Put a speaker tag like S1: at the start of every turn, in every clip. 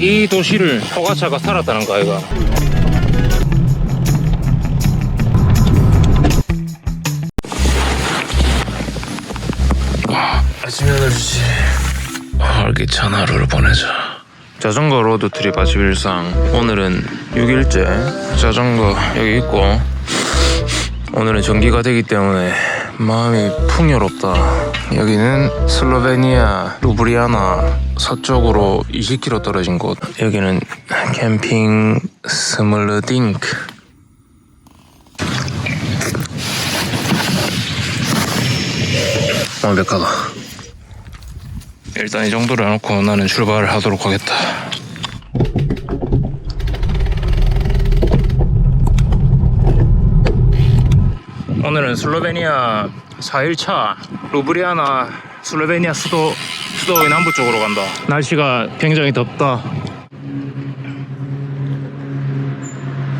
S1: 이 도시를 포가차가 살았다는 거 아이가 아침 8시 활기찬 하루를 보내자. 자전거 로드 트립 아침 일상. 오늘은 6일째 자전거 여기 있고 오늘은 전기가 되기 때문에 마음이 풍요롭다. 여기는 슬로베니아 루브리아나 서쪽으로 20km 떨어진 곳. 여기는 캠핑 스물르딩크. 완벽하다 일단 이 정도로 해놓고 나는 출발을 하도록 하겠다. 오늘은 슬로베니아 4일차 루브리아나 슬로베니아 수도 수도의 남부 쪽으로 간다. 날씨가 굉장히 덥다.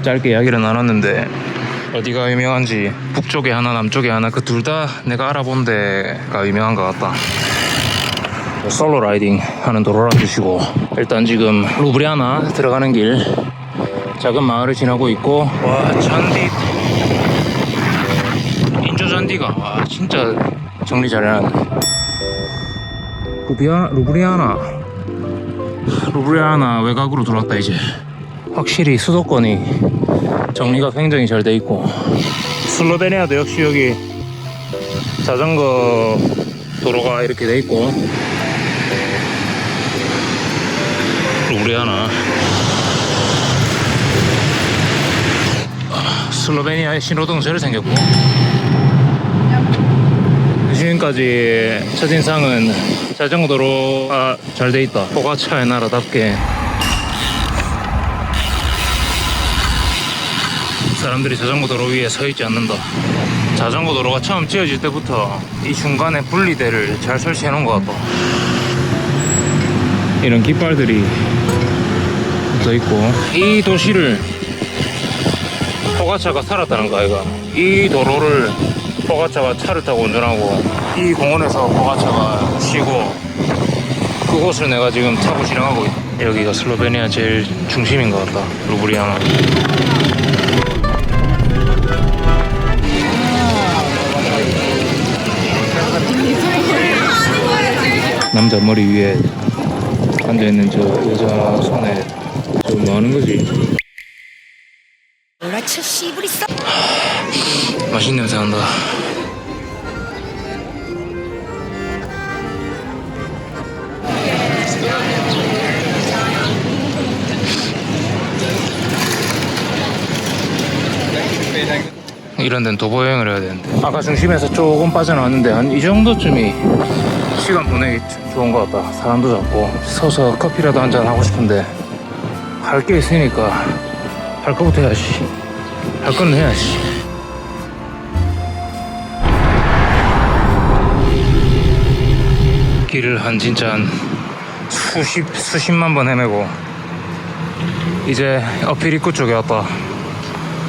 S1: 짧게 이야기를 나눴는데 어디가 유명한지 북쪽에 하나 남쪽에 하나 그 둘 다 내가 알아본 데가 유명한 것 같다. 솔로 라이딩 하는 도로라 주시고 일단 지금 루브리아나 들어가는 길 작은 마을을 지나고 있고 와 잔디 인조 잔디가 와 진짜 정리 잘해놨네. 루비아, 루브리아나. 루브리아나 외곽으로 들어왔다 이제. 확실히 수도권이 정리가 굉장히 잘 돼 있고. 슬로베니아도 역시 여기 자전거 도로가 이렇게 돼 있고. 우리 하나. 슬로베니아에 신호등 새로 생겼고 지금까지 첫인상은 자전거 도로가 잘 돼 있다. 포가차의 나라답게. 사람들이 자전거 도로 위에 서 있지 않는다. 자전거 도로가 처음 지어질 때부터 이 중간에 분리대를 잘 설치해 놓은 것 같다. 이런 깃발들이 붙어 있고. 이 도시를 포가차가 살았다는 거 아이가 이 도로를 포가차가 차를 타고 운전하고 이 공원에서 포가차가 쉬고 그곳을 내가 지금 타고 지나가고 있다. 여기가 슬로베니아 제일 중심인 것 같다. 루브리아나. 남자 머리 위에 앉아있는 저 여자 손에 저뭐 하는 거지?
S2: 쳐 씨부리 써
S1: 맛있는 냄새 난다. 이런 데는 도보 여행을 해야 되는데. 아까 중심에서 조금 빠져나왔는데 한 이 정도쯤이 시간 보내기 좋은 것 같다. 사람도 적고 서서 커피라도 한 잔 하고 싶은데 할 게 있으니까 할 거부터 해야지 할 거는 해야지. 길을 한 진짜 한 수십 수십만 번 헤매고 이제 어필 입구 쪽에 왔다.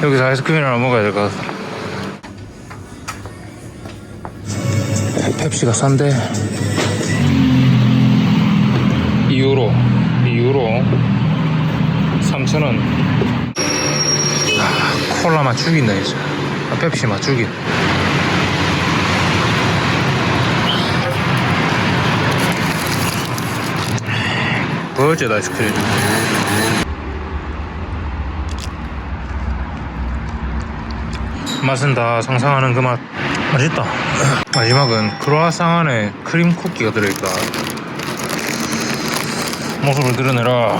S1: 여기서 아이스크림이나 먹어야 될 것 같아. 펩시가 싼데? 2유로 2유로 3,000원 아, 콜라 맛 죽인다 이제. 아, 펩시 맛 죽인 버제 아이스크림. 맛은 다 상상하는 그 맛. 맛있다. 마지막은 크로아상 안에 크림 쿠키가 들어있다. 모습을 드러내라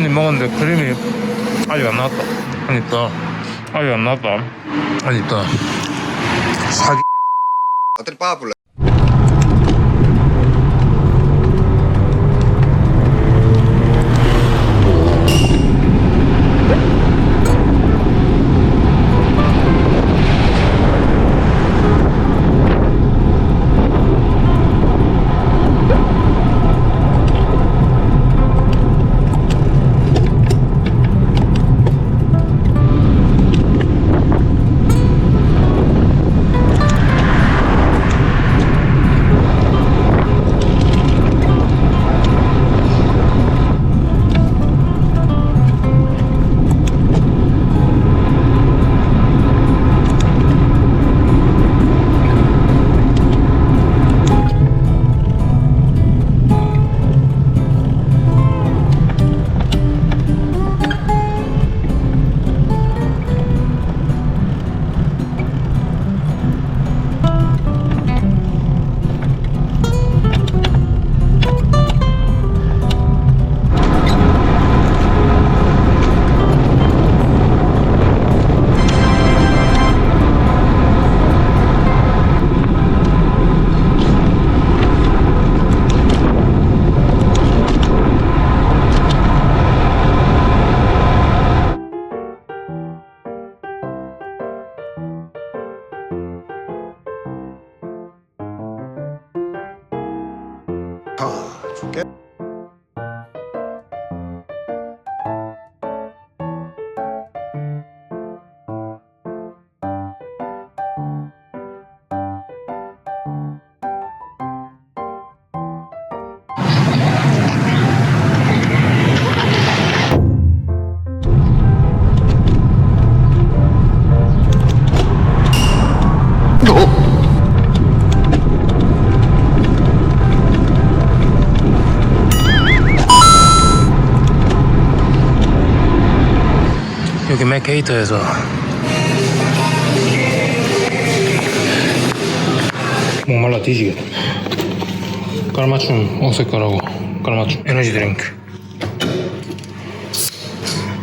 S1: 한 입 먹었는데 크림이 아직 안 나왔다. 한 입 더 아직 안 나왔다. 한 입 더 사기.
S3: Atrapado por la 좋겠
S1: 여 기 맥케이터에서. 목말라 뒤지겠다. 깔맞춤 어색깔하고 깔맞춤. 에너지 드링크.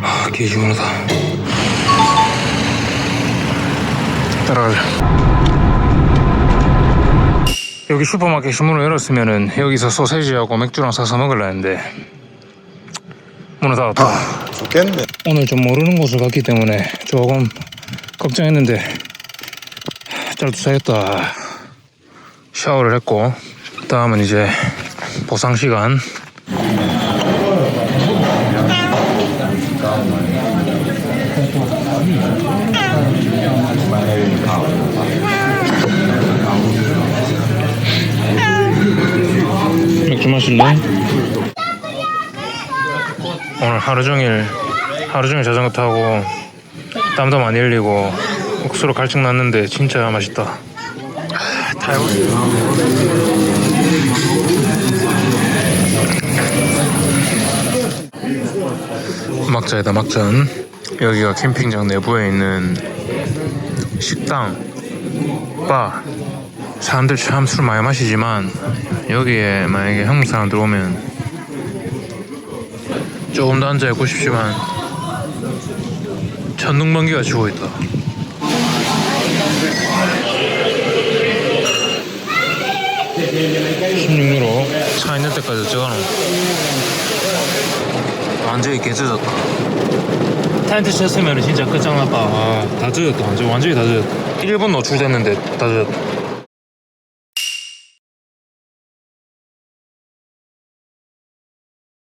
S1: 아 개시원하다. 따라갈래 여기 슈퍼마켓 문을 열었으면은 여기서 소세지하고 맥주랑 사서 먹으려 했는데. 문을 닫았다.
S3: 좋겠네
S1: 오늘 좀 모르는 곳을 갔기 때문에 조금 걱정했는데 짧도 자겠다 샤워를 했고 다음은 이제 보상 시간 맥주 마실래? 오늘 하루 종일 하루 종일 자전거 타고 땀도 많이 흘리고 억수로 갈증 났는데 진짜 맛있다. 아, 타이완. 막자이다 막전. 여기가 캠핑장 내부에 있는 식당, 바. 사람들 참 술 많이 마시지만 여기에 만약에 한국 사람들 오면 조금 더 앉아 있고 싶지만 천둥번개가 치고 있다. (16유로) 차 있는 데까지 찍어놓은 완전히 개젖었다. 텐트 쳤으면 진짜 끝장났다. 아, 다 젖었다. 완전, 완전히 다 젖었다. 1분 노출됐는데 다 젖었다